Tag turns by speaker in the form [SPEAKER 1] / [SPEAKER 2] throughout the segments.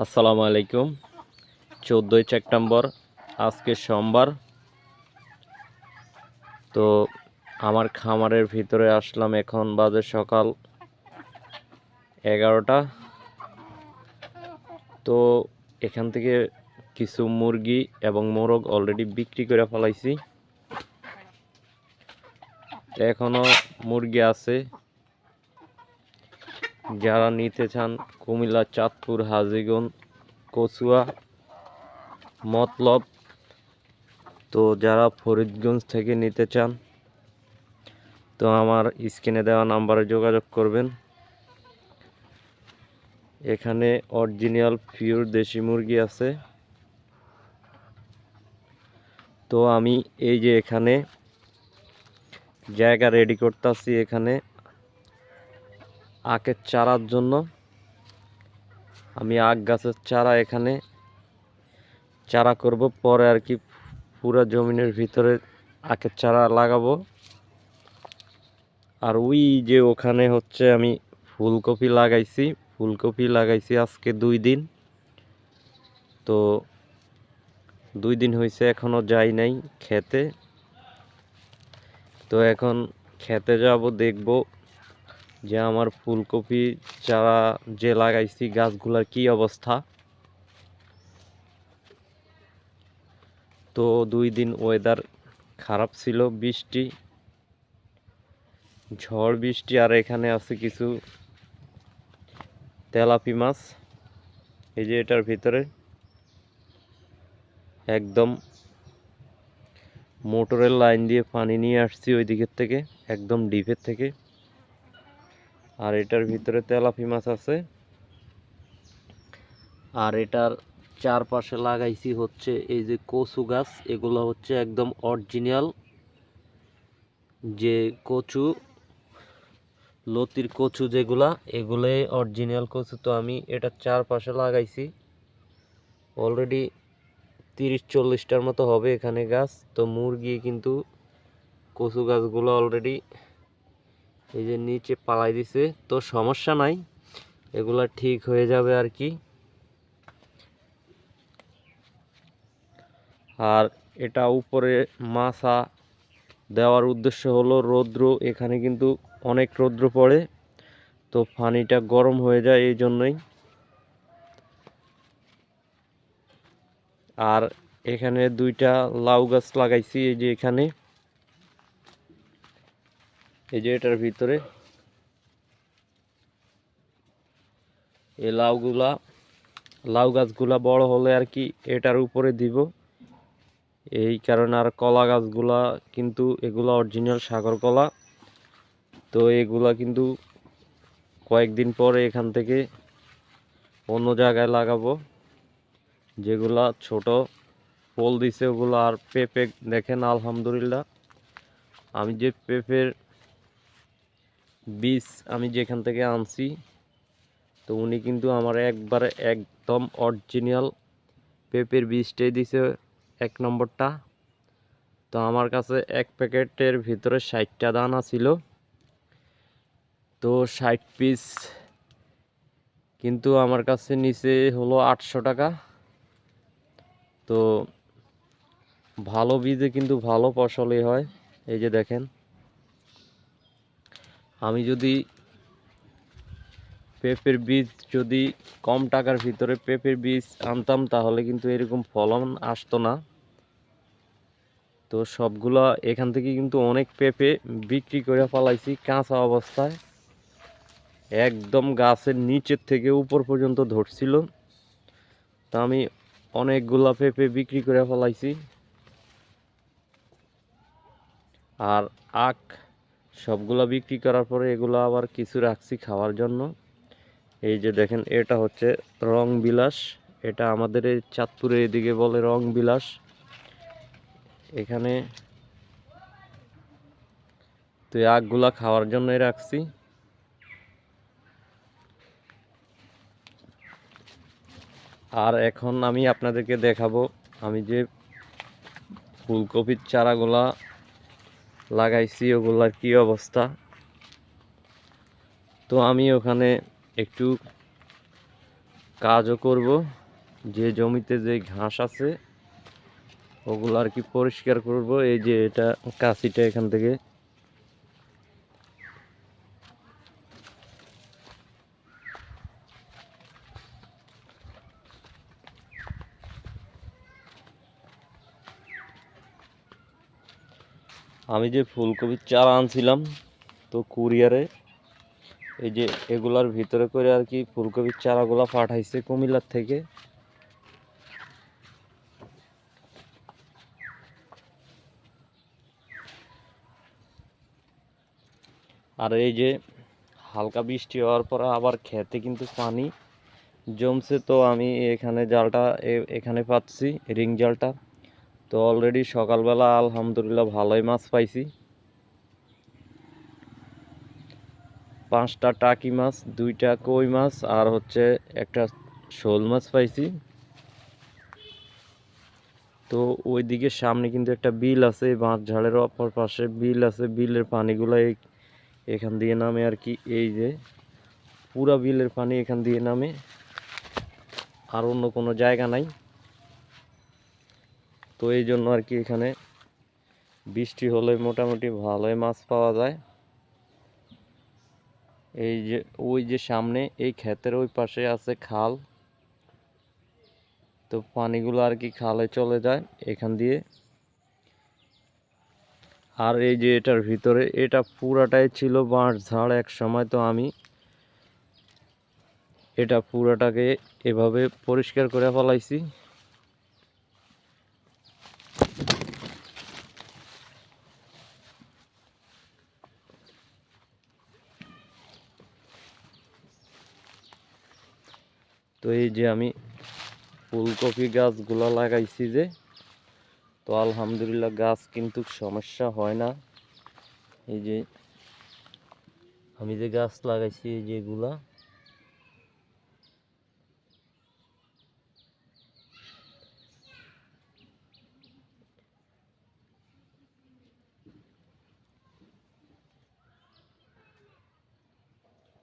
[SPEAKER 1] আসসালামু আলাইকুম। চোদ্দোই সেপ্টেম্বর, আজকে সোমবার। তো আমার খামারের ভিতরে আসলাম এখন বাজে সকাল এগারোটা। তো এখান থেকে কিছু মুরগি এবং মোরগ অলরেডি বিক্রি করে ফেলাইছি। এখনও মুরগি আছে। যারা নিতে চান কুমিল্লা, চাঁদপুর, হাজিগঞ্জ, কচুয়া, মতলব, তো যারা ফরিদগঞ্জ থেকে নিতে চান, তো আমার স্ক্রিনে দেওয়া নাম্বারে যোগাযোগ করবেন। এখানে অরিজিনাল পিওর দেশি মুরগি আছে। তো আমি এই যে এখানে জায়গা রেডি করতেছি এখানে। আখের চারার জন্য। আমি আখ গাছের চারা এখানে চারা করব, পরে আর কি পুরো জমিনের ভিতরে আখের চারা লাগাবো। আর ওই যে ওখানে হচ্ছে আমি ফুলকপি লাগাইছি ফুলকপি লাগাইছি আজকে দুই দিন। তো দুই দিন হয়েছে এখনও যাই নাই খেতে। তো এখন খেতে যাব, দেখব যে আমার ফুলকপি চারা যে লাগাইছি গাছগুলার কি অবস্থা? তো দুই দিন ওয়েদার খারাপ ছিল, বৃষ্টি, ঝড়, বৃষ্টি, আর এখানে আছে কিছু তেলাপি মাছ। এই যে এটার ভিতরে একদম মোটরের লাইন দিয়ে পানি নিয়ে আসছি ওই দিকের থেকে, একদম ডিপের থেকে। আর এটার ভিতরে তেলাপি মাছ আছে। আর এটার চারপাশে লাগাইছি হচ্ছে এই যে কচু গাছ, এগুলো হচ্ছে একদম অরিজিনাল যে কচু, লতির কচু যেগুলা এগুলোই অরিজিনাল কচু। তো আমি এটার চারপাশে লাগাইছি। অলরেডি তিরিশ চল্লিশটার মতো হবে এখানে গাছ। তো মুরগি কিন্তু কচু গাছগুলো অলরেডি এই যে নিচে পালাই দিছে, তো সমস্যা নাই, এগুলা ঠিক হয়ে যাবে আর কি। আর এটা উপরে মাছা দেওয়ার উদ্দেশ্য হলো রৌদ্র, এখানে কিন্তু অনেক রৌদ্র পড়ে, তো পানিটা গরম হয়ে যায় এই জন্যই। আর এখানে দুইটা লাউ গাছ লাগাইছি এই যে এখানে। এই যে এটার ভিতরে। এই লাউগুলা, লাউ গাছগুলা বড় হলে আর কি এটার উপরে দিব। এই কারণে আর কলা গাছগুলা কিন্তু এগুলা অরিজিনাল সাগর কলা। তো এগুলা কিন্তু কয়েকদিন পরে এখান থেকে অন্য জায়গায় লাগাবো। যেগুলা ছোট, পোল দিছে ওগুলো আর পেঁপে দেখেন আলহামদুলিল্লাহ। আমি যে পেঁপের বীজ আমি যেখান থেকে আনছি, তো উনি কিন্তু আমার একবারে একদম অরিজিনাল পেঁপের বীজটাই দিছে এক নম্বরটা। তো আমার কাছে এক প্যাকেটের ভিতরে ষাটটা দানা ছিল। তো ষাট পিস কিন্তু আমার কাছে নিচে হলো আটশো টাকা। তো ভালো বীজে কিন্তু ভালো ফসলই হয়, এই যে দেখেন। আমি যদি পেঁপের বীজ যদি কম টাকার ভিতরে পেঁপের বীজ আনতাম, তাহলে কিন্তু এরকম ফলন আসতো না। তো সবগুলা এখান থেকে কিন্তু অনেক পেঁপে বিক্রি করে ফেলাইছি কাঁচা অবস্থায়। একদম গাছের নিচের থেকে উপর পর্যন্ত ধরছিল। তা আমি অনেকগুলা পেঁপে বিক্রি করে ফেলাইছি। আর আখ সবগুলা বিক্রি করার পরে এগুলো আবার কিছু রাখছি খাওয়ার জন্য। এই যে দেখেন, এটা হচ্ছে রং বিলাস এটা আমাদের এই চাঁদপুরের এদিকে বলে রং বিলাস এখানে তো এই আখগুলা খাওয়ার জন্যই রাখছি। আর এখন আমি আপনাদেরকে দেখাবো, আমি যে ফুলকপির চারাগুলা লাগাইছি, ওগুলার কি অবস্থা? তো আমি ওখানে একটু কাজও করব। যে জমিতে যে ঘাস আছে, ওগুলো আর কি পরিষ্কার করব। এই যে এটা কাশিটা এখান থেকে আমি যে ফুলকপির চারা আনছিলাম তো কুরিয়ারে, এই যে এগুলার ভিতরে করে আর কি ফুলকপির চারাগুলা পাঠাইছে কুমিল্লার থেকে। আর এই যে হালকা বৃষ্টি হওয়ার পর আবার খেতে কিন্তু পানি জমছে, তো আমি এখানে জালটা এখানে পাচ্ছি রিং জালটা। তো অলরেডি সকালবেলা আলহামদুলিল্লাহ ভালোই মাছ পাইছি। পাঁচটা টাকি মাছ, দুইটা কই মাছ, আর হচ্ছে একটা শোল মাছ পাইছি। তো ওইদিকে সামনে কিন্তু একটা বিল আছে, এই বাঁশ ঝাড়ের অপর পাশে বিল আছে, বিলের পানিগুলো এখান দিয়ে নামে আর কি, এই যে পুরা বিলের পানি এখান দিয়ে নামে। আর অন্য কোনো জায়গা নাই। তো এই জন্য আর কি এখানে বৃষ্টি হলে মোটামুটি ভালোই মাছ পাওয়া যায়। এই যে, ওই যে সামনে, এই ক্ষেতের ওই পাশে আছে খাল। তো পানিগুলো আর কি খালে চলে যায় এখান দিয়ে। আর এই যে এটার ভিতরে, এটা পুরাটাই ছিল বাঁশ ঝাড় এক সময় তো আমি। এটা পুরাটাকে এভাবে পরিষ্কার করে ফেলাইছি। তো এই যে আমি ফুলকপি গাছগুলো লাগাইছি যে, তো আলহামদুলিল্লাহ গাছ কিন্তু সমস্যা হয় না। এই যে আমি যে গাছ লাগাইছি, এই যেগুলা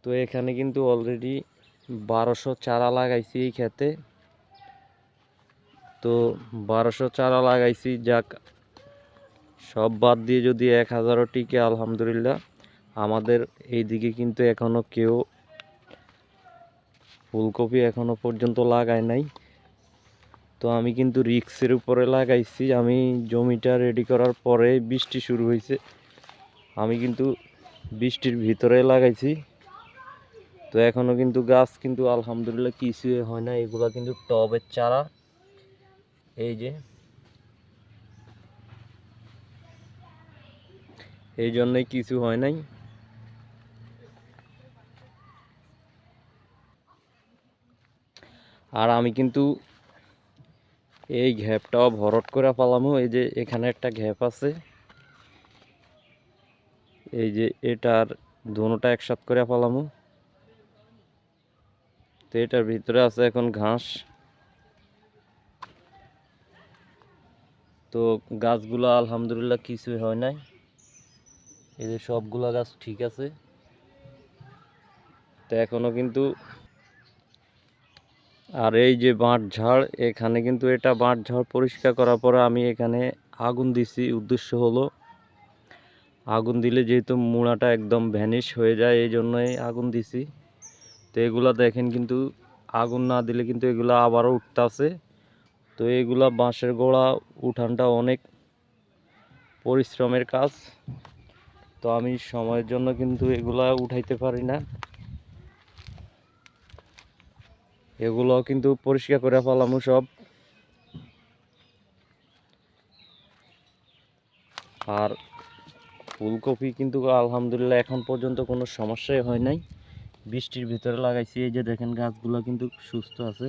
[SPEAKER 1] তো এখানে কিন্তু অলরেডি বারোশো চারা লাগাইছি এই ক্ষেতে। তো বারোশো চারা লাগাইছি, যাক, সব বাদ দিয়ে যদি এক হাজারও টিকে, আলহামদুলিল্লাহ। আমাদের এইদিকে কিন্তু এখনও কেউ ফুলকপি এখনও পর্যন্ত লাগায় নাই। তো আমি কিন্তু রিক্সের উপরে লাগাইছি। আমি জমিটা রেডি করার পরে বৃষ্টি শুরু হয়েছে। আমি কিন্তু বৃষ্টির ভিতরে লাগাইছি। তো এখনও কিন্তু গাছ কিন্তু আলহামদুলিল্লাহ কিছুই হয় না, এগুলো কিন্তু টবের চারা। এই যে। এই জন্যই কিছু হয় নাই। আর আমি কিন্তু এই ঘ্যাপটাও ভরট করে পালামো, এই যে এখানে একটা ঘ্যাপ আছে। এই যে এটার দোনোটা একসাথ করে পালামো। তো এটার ভিতরে আছে এখন ঘাস। তো গাছগুলো আলহামদুলিল্লাহ কিছুই হয় নাই। এই যে সবগুলা গাছ ঠিক আছে। তো এখনও কিন্তু আর এই যে বাঁট ঝাড়, এখানে কিন্তু এটা বাঁট ঝাড় পরিষ্কার করার পরে আমি এখানে আগুন দিছি। উদ্দেশ্য হলো আগুন দিলে যেহেতু মুড়াটা একদম ভ্যানিশ হয়ে যায়, এই জন্যই আগুন দিছি। তো এগুলা দেখেন কিন্তু আগুন না দিলে কিন্তু এগুলা আবারও উঠতেছে। তো এগুলা বাঁশের গোড়া উঠানটা অনেক পরিশ্রমের কাজ। তো আমি সময়ের জন্য কিন্তু এগুলা উঠাইতে পারি না। এগুলো কিন্তু পরিষ্কার করে ফেলামু সব। আর ফুলকপি কিন্তু আলহামদুলিল্লাহ এখন পর্যন্ত কোনো সমস্যাই হয় নাই। বৃষ্টির ভিতরে লাগাইছি এই যে দেখেন গাছগুলো কিন্তু সুস্থ আছে।